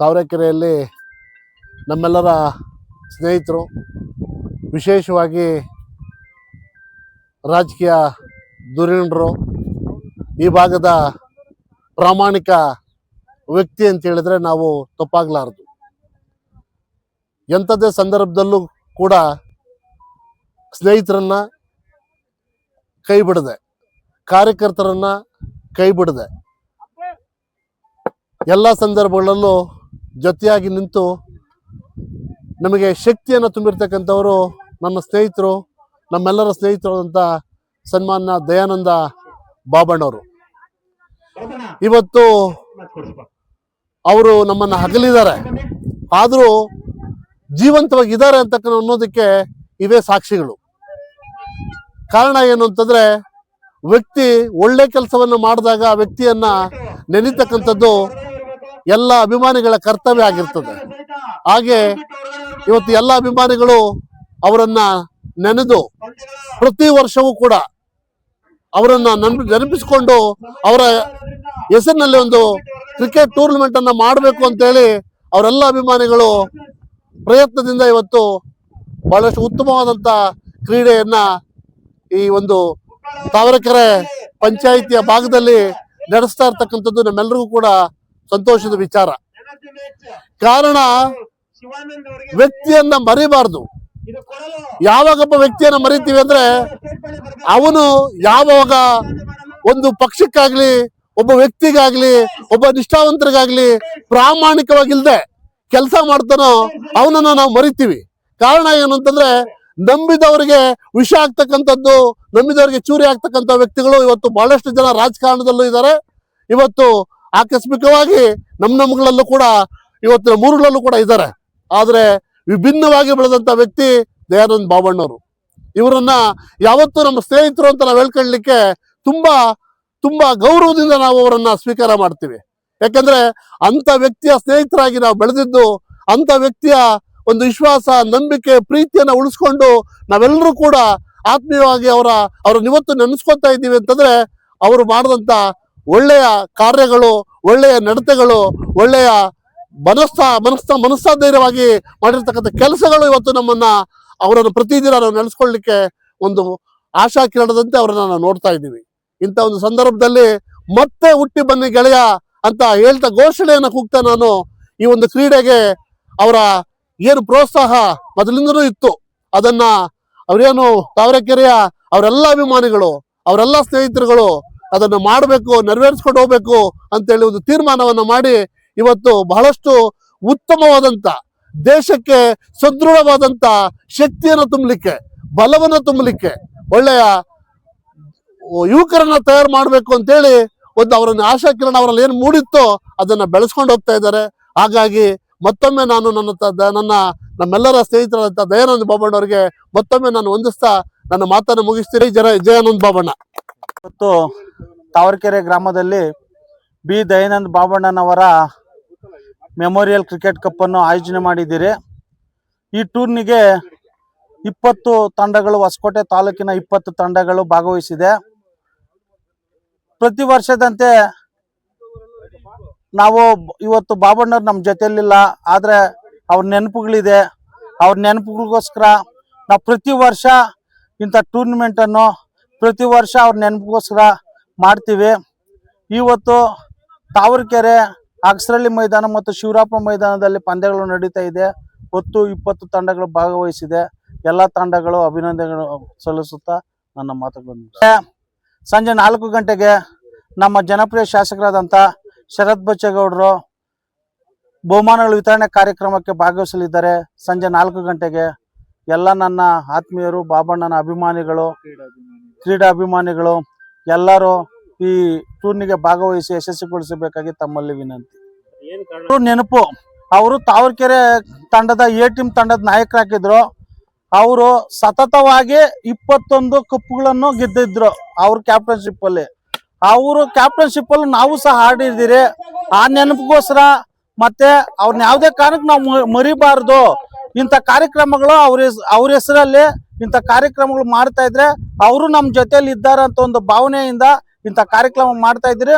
ತಾವರೆಕೆರೆಯಲ್ಲಿ ನಮ್ಮೆಲ್ಲರ ಸ್ನೇಹಿತರು, ವಿಶೇಷವಾಗಿ ರಾಜಕೀಯ ಧುರೀಣರು, ಈ ಭಾಗದ ಪ್ರಾಮಾಣಿಕ ವ್ಯಕ್ತಿ ಅಂತ ಹೇಳಿದ್ರೆ ನಾವು ತಪ್ಪಾಗಲಾರದು. ಎಂಥದ್ದೇ ಸಂದರ್ಭದಲ್ಲೂ ಕೂಡ ಸ್ನೇಹಿತರನ್ನ ಕೈ ಬಿಡದೆ ಕಾರ್ಯಕರ್ತರನ್ನ ಕೈ ಬಿಡದೆ ಎಲ್ಲ ಸಂದರ್ಭಗಳಲ್ಲೂ ಜೊತೆಯಾಗಿ ನಿಂತು ನಮಗೆ ಶಕ್ತಿಯನ್ನು ತುಂಬಿರ್ತಕ್ಕಂಥವರು ನನ್ನ ಸ್ನೇಹಿತರು, ನಮ್ಮೆಲ್ಲರ ಸ್ನೇಹಿತರು ಅಂತ ಸನ್ಮಾನ್ಯ ದಯಾನಂದ ಬಾಬಣ್ಣವರು. ಇವತ್ತು ಅವರು ನಮ್ಮನ್ನು ಹಗಲಿದ್ದಾರೆ ಆದರೂ ಜೀವಂತವಾಗಿದ್ದಾರೆ ಅಂತಕ್ಕ ಅನ್ನೋದಕ್ಕೆ ಇವೇ ಸಾಕ್ಷಿಗಳು. ಕಾರಣ ಏನು ಅಂತಂದ್ರೆ, ವ್ಯಕ್ತಿ ಒಳ್ಳೆ ಕೆಲಸವನ್ನು ಮಾಡಿದಾಗ ಆ ವ್ಯಕ್ತಿಯನ್ನ ನೆನೀತಕ್ಕಂಥದ್ದು ಎಲ್ಲ ಅಭಿಮಾನಿಗಳ ಕರ್ತವ್ಯ ಆಗಿರ್ತದೆ. ಹಾಗೆ ಇವತ್ತು ಎಲ್ಲ ಅಭಿಮಾನಿಗಳು ಅವರನ್ನ ನೆನೆದು ಪ್ರತಿ ವರ್ಷವೂ ಕೂಡ ಅವರನ್ನ ನೆನಪಿ, ನೆನಪಿಸಿಕೊಂಡು ಅವರ ಹೆಸರಿನಲ್ಲಿ ಒಂದು ಕ್ರಿಕೆಟ್ ಟೂರ್ನಮೆಂಟ್ ಅನ್ನ ಮಾಡಬೇಕು ಅಂತೇಳಿ ಅವರೆಲ್ಲ ಅಭಿಮಾನಿಗಳು ಪ್ರಯತ್ನದಿಂದ ಇವತ್ತು ಬಹಳಷ್ಟು ಉತ್ತಮವಾದಂತ ಕ್ರೀಡೆಯನ್ನ ಈ ಒಂದು ತಾವರೆಕೆರೆ ಪಂಚಾಯಿತಿಯ ಭಾಗದಲ್ಲಿ ನಡೆಸ್ತಾ ಇರ್ತಕ್ಕಂಥದ್ದು ನಮ್ಮೆಲ್ಲರಿಗೂ ಕೂಡ ಸಂತೋಷದ ವಿಚಾರ. ಕಾರಣ ವ್ಯಕ್ತಿಯನ್ನ ಮರಿಬಾರ್ದು. ಯಾವಾಗೊಬ್ಬ ವ್ಯಕ್ತಿಯನ್ನ ಮರಿತೀವಿ ಅಂದ್ರೆ ಅವನು ಯಾವಾಗ ಒಂದು ಪಕ್ಷಕ್ಕಾಗ್ಲಿ ಒಬ್ಬ ವ್ಯಕ್ತಿಗಾಗ್ಲಿ ಒಬ್ಬ ನಿಷ್ಠಾವಂತರಿಗಾಗ್ಲಿ ಪ್ರಾಮಾಣಿಕವಾಗಿಲ್ದೆ ಕೆಲಸ ಮಾಡ್ತಾನೋ ಅವನನ್ನ ನಾವು ಮರಿತೀವಿ. ಕಾರಣ ಏನು ಅಂತಂದ್ರೆ ನಂಬಿದವರಿಗೆ ವಿಷ ಆಗ್ತಕ್ಕಂಥದ್ದು ನಂಬಿದವರಿಗೆ ಚೂರಿ ಆಗ್ತಕ್ಕಂಥ ವ್ಯಕ್ತಿಗಳು ಇವತ್ತು ಬಹಳಷ್ಟು ಜನ ರಾಜಕಾರಣದಲ್ಲೂ ಇದ್ದಾರೆ. ಇವತ್ತು ಆಕಸ್ಮಿಕವಾಗಿ ನಮ್ಮ ನಮ್ಗಳಲ್ಲೂ ಕೂಡ ಇವತ್ತಿನ ಮೂರುಗಳಲ್ಲೂ ಕೂಡ ಇದ್ದಾರೆ. ಆದರೆ ವಿಭಿನ್ನವಾಗಿ ಬೆಳೆದಂತ ವ್ಯಕ್ತಿ ದಯಾನಂದ್ ಬಾಬಣ್ಣವರು. ಇವರನ್ನ ಯಾವತ್ತೂ ನಮ್ಮ ಸ್ನೇಹಿತರು ಅಂತ ನಾವು ಹೇಳ್ಕೊಳ್ಳಿಕ್ಕೆ ತುಂಬಾ ತುಂಬಾ ಗೌರವದಿಂದ ನಾವು ಅವರನ್ನ ಸ್ವೀಕಾರ ಮಾಡ್ತೀವಿ. ಯಾಕಂದ್ರೆ ಅಂತ ವ್ಯಕ್ತಿಯ ಸ್ನೇಹಿತರಾಗಿ ನಾವು ಬೆಳೆದಿದ್ದು ಅಂತ ವ್ಯಕ್ತಿಯ ಒಂದು ವಿಶ್ವಾಸ, ನಂಬಿಕೆ, ಪ್ರೀತಿಯನ್ನ ಉಳಿಸ್ಕೊಂಡು ನಾವೆಲ್ಲರೂ ಕೂಡ ಆತ್ಮೀಯವಾಗಿ ಅವರ, ಅವ್ರನ್ನ ಇವತ್ತು ನೆನೆಸ್ಕೊತಾ ಇದ್ದೀವಿ ಅಂತಂದ್ರೆ ಅವರು ಮಾಡಿದಂತ ಒಳ್ಳೆಯ ಕಾರ್ಯಗಳು, ಒಳ್ಳೆಯ ನಡತೆಗಳು, ಒಳ್ಳೆಯ ಮನಸ್ಸ ಮನಸ್ಸ ಮನಸ್ಸಾಧೈರ್ಯವಾಗಿ ಮಾಡಿರ್ತಕ್ಕಂಥ ಕೆಲಸಗಳು ಇವತ್ತು ನಮ್ಮನ್ನ ಅವರನ್ನು ಪ್ರತಿದಿನ ನಾವು ನಡೆಸ್ಕೊಳ್ಳಿಕ್ಕೆ ಒಂದು ಆಶಾ ಕಿರಣದಂತೆ ಅವರನ್ನು ನಾವು ನೋಡ್ತಾ ಇದ್ದೀವಿ. ಇಂಥ ಒಂದು ಸಂದರ್ಭದಲ್ಲಿ ಮತ್ತೆ ಹುಟ್ಟಿ ಬನ್ನಿ ಗೆಳೆಯ ಅಂತ ಹೇಳ್ತಾ ಘೋಷಣೆಯನ್ನು ಕೂಗ್ತಾ ನಾನು ಈ ಒಂದು ಕ್ರೀಡೆಗೆ ಅವರ ಏನು ಪ್ರೋತ್ಸಾಹ ಮೊದಲಿಂದನೂ ಇತ್ತು. ಅದನ್ನ ಅವರೇನು ತಾವರೆಕೆರೆಯ ಅವರೆಲ್ಲ ಅಭಿಮಾನಿಗಳು, ಅವರೆಲ್ಲ ಸ್ನೇಹಿತರುಗಳು ಅದನ್ನ ಮಾಡಬೇಕು, ನೆರವೇರಿಸ್ಕೊಂಡು ಹೋಗ್ಬೇಕು ಅಂತೇಳಿ ಒಂದು ತೀರ್ಮಾನವನ್ನು ಮಾಡಿ ಇವತ್ತು ಬಹಳಷ್ಟು ಉತ್ತಮವಾದಂತ, ದೇಶಕ್ಕೆ ಸದೃಢವಾದಂತ ಶಕ್ತಿಯನ್ನು ತುಂಬಲಿಕ್ಕೆ, ಬಲವನ್ನು ತುಂಬಲಿಕ್ಕೆ ಒಳ್ಳೆಯ ಯುವಕರನ್ನ ತಯಾರು ಮಾಡಬೇಕು ಅಂತೇಳಿ ಒಂದು ಅವರನ್ನು ಆಶಾ ಕಿರಣ ಅವರಲ್ಲಿ ಏನು ಮೂಡಿತ್ತೋ ಅದನ್ನ ಬೆಳೆಸ್ಕೊಂಡು ಹೋಗ್ತಾ ಇದ್ದಾರೆ. ಹಾಗಾಗಿ ಮತ್ತೊಮ್ಮೆ ನಾನು ನನ್ನ ನನ್ನ ನಮ್ಮೆಲ್ಲರ ಸ್ನೇಹಿತರಾದಂಥ ದಯಾನಂದ ಬಾಬಣ್ಣವರಿಗೆ ಮತ್ತೊಮ್ಮೆ ನಾನು ವಂದಿಸ್ತಾ ನನ್ನ ಮಾತನ್ನು ಮುಗಿಸ್ತೀನಿ. ಜರ ಜಯಾನಂದ ಬಾಬಣ್ಣ. ಇವತ್ತು ತಾವರಕೆರೆ ಗ್ರಾಮದಲ್ಲಿ ಬಿ. ದಯಾನಂದ್ ಬಾಬಣ್ಣನವರ ಮೆಮೋರಿಯಲ್ ಕ್ರಿಕೆಟ್ ಕಪ್ಪನ್ನು ಆಯೋಜನೆ ಮಾಡಿದ್ದೀರಿ. ಈ ಟೂರ್ನಿಗೆ ಇಪ್ಪತ್ತು ತಂಡಗಳು, ಹೊಸಕೋಟೆ ತಾಲೂಕಿನ ಇಪ್ಪತ್ತು ತಂಡಗಳು ಭಾಗವಹಿಸಿದೆ. ಪ್ರತಿ ವರ್ಷದಂತೆ ನಾವು ಇವತ್ತು ಬಾಬಣ್ಣವ್ರು ನಮ್ಮ ಜೊತೆಯಲ್ಲಿಲ್ಲ, ಆದರೆ ಅವ್ರ ನೆನಪುಗಳಿದೆ. ಅವ್ರ ನೆನಪುಗಳಿಗೋಸ್ಕರ ನಾವು ಪ್ರತಿ ವರ್ಷ ಇಂಥ ಟೂರ್ನಮೆಂಟ್ ಅನ್ನು ಪ್ರತಿ ವರ್ಷ ಅವ್ರ ನೆನಪಿಗೋಸ್ಕರ ಮಾಡ್ತೀವಿ. ಇವತ್ತು ತಾವರಕೆರೆ ಅಕ್ಸರಳ್ಳಿ ಮೈದಾನ ಮತ್ತು ಶಿವರಾಪ ಮೈದಾನದಲ್ಲಿ ಪಂದ್ಯಗಳು ನಡೀತಾ ಇದೆ. ಒತ್ತು ಇಪ್ಪತ್ತು ತಂಡಗಳು ಭಾಗವಹಿಸಿದೆ. ಎಲ್ಲ ತಂಡಗಳು ಅಭಿನಂದನೆಗಳು ಸಲ್ಲಿಸುತ್ತಾ ನನ್ನ ಮಾತುಗಳನ್ನು. ಸಂಜೆ ನಾಲ್ಕು ಗಂಟೆಗೆ ನಮ್ಮ ಜನಪ್ರಿಯ ಶಾಸಕರಾದಂಥ ಶರತ್ ಬಚ್ಚೇಗೌಡರು ಬಹುಮಾನಗಳ ವಿತರಣೆ ಕಾರ್ಯಕ್ರಮಕ್ಕೆ ಭಾಗವಹಿಸಲಿದ್ದಾರೆ. ಸಂಜೆ ನಾಲ್ಕು ಗಂಟೆಗೆ ಎಲ್ಲ ನನ್ನ ಆತ್ಮೀಯರು, ಬಾಬಣ್ಣನ ಅಭಿಮಾನಿಗಳು ಕ್ರೀಡಾ ಅಭಿಮಾನಿಗಳು ಎಲ್ಲರೂ ಈ ಟೂರ್ನಿಗೆ ಭಾಗವಹಿಸಿ ಯಶಸ್ವಿಗೊಳಿಸಬೇಕಾಗಿ ತಮ್ಮಲ್ಲಿ ವಿನಂತಿ. ಅವ್ರ ನೆನಪು. ಅವರು ತಾವರ್ಕೆರೆ ತಂಡದ ಎ ಟೀಮ್ ತಂಡದ ನಾಯಕರಾಗಿದ್ರು. ಅವರು ಸತತವಾಗಿ ಇಪ್ಪತ್ತೊಂದು ಕಪ್ಪುಗಳನ್ನು ಗೆದ್ದಿದ್ರು ಅವ್ರ ಕ್ಯಾಪ್ಟನ್ಶಿಪ್ ಅಲ್ಲಿ ಅವರು ಕ್ಯಾಪ್ಟನ್ಶಿಪ್ ಅಲ್ಲಿ ನಾವು ಸಹ ಆಡಿದ್ದೀರಿ. ಆ ನೆನಪಿಗೋಸ್ಕರ ಮತ್ತೆ ಅವ್ರನ್ನ ಯಾವುದೇ ಕಾರಣಕ್ಕೆ ನಾವು ಮರಿಬಾರ್ದು. ಇಂಥ ಕಾರ್ಯಕ್ರಮಗಳು ಅವ್ರ ಅವ್ರ ಹೆಸರಲ್ಲಿ ಇಂಥ ಕಾರ್ಯಕ್ರಮಗಳು ಮಾಡ್ತಾ ಇದ್ರೆ ಅವರು ನಮ್ಮ ಜೊತೆಲಿ ಇದ್ದಾರೆ ಅಂತ ಒಂದು ಭಾವನೆಯಿಂದ ಇಂಥ ಕಾರ್ಯಕ್ರಮ ಮಾಡ್ತಾ ಇದ್ರಿ